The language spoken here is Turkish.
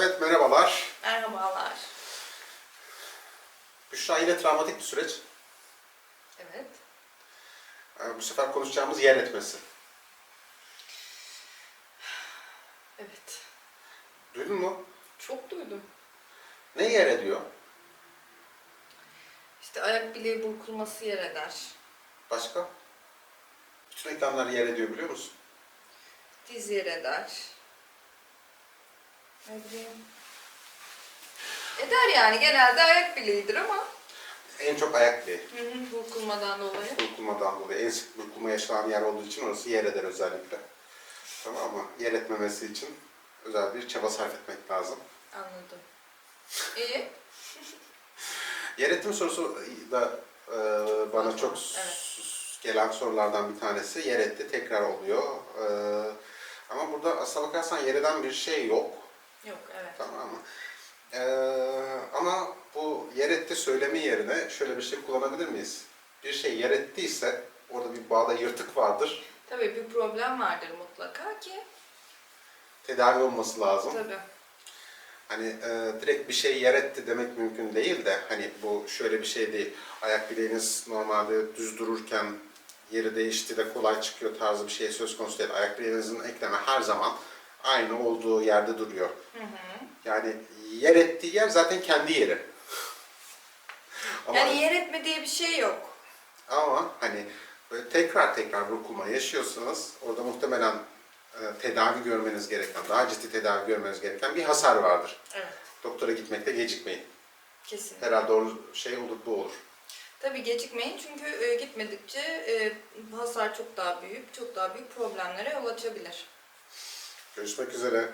Evet merhabalar. Merhabalar. Büşra yine travmatik bir süreç. Evet. Ee, Bu sefer konuşacağımız yer etmesi. Evet. Duydun mu? Çok duydum. Ne yer ediyor? İşte ayak bileği burkulması yer eder. Başka? Bütün eklemler yer ediyor biliyor musun? Diz yer eder. Eder yani genelde ayak bileğidir ama En çok ayak bileği. hı hı, burkulmadan dolayı. Burkulmadan dolayı. En sık burkulma yaşanan yer olduğu için orası yer eder özellikle. Tamam mı? Yer etmemesi için özel bir çaba sarf etmek lazım. Anladım. İyi. Yer etme sorusu da e, bana çok evet. gelen sorulardan bir tanesi. Yer etti tekrar oluyor. E, ama burada aslına bakarsan yer eden bir şey yok. Yok evet. Tamam mı? E, ama bu yer etti söylemi yerine şöyle bir şey kullanabilir miyiz? Bir şey yer ettiyse orada bir bağda yırtık vardır. Tabii bir problem vardır mutlaka ki. Tedavi olması lazım. Tabii. Hani e, direkt bir şey yer etti demek mümkün değil de hani bu şöyle bir şey değil. Ayak bileğiniz normalde düz dururken yeri değişti de kolay çıkıyor tarzı bir şey söz konusu değil. Ayak bileğinizin eklemi her zaman aynı olduğu yerde duruyor. Hı hı. Yani yer ettiği yer zaten kendi yeri. Ama, Yani yer etme diye bir şey yok. ama hani böyle tekrar tekrar burkulma yaşıyorsanız orada muhtemelen e, tedavi görmeniz gereken, daha ciddi tedavi görmeniz gereken bir hasar vardır. Evet. Doktora gitmekte gecikmeyin. Kesinlikle. Herhalde doğru şey olur bu olur. Tabii gecikmeyin çünkü e, gitmedikçe e, hasar çok daha büyük, çok daha büyük problemlere yol açabilir. Görüşmek üzere.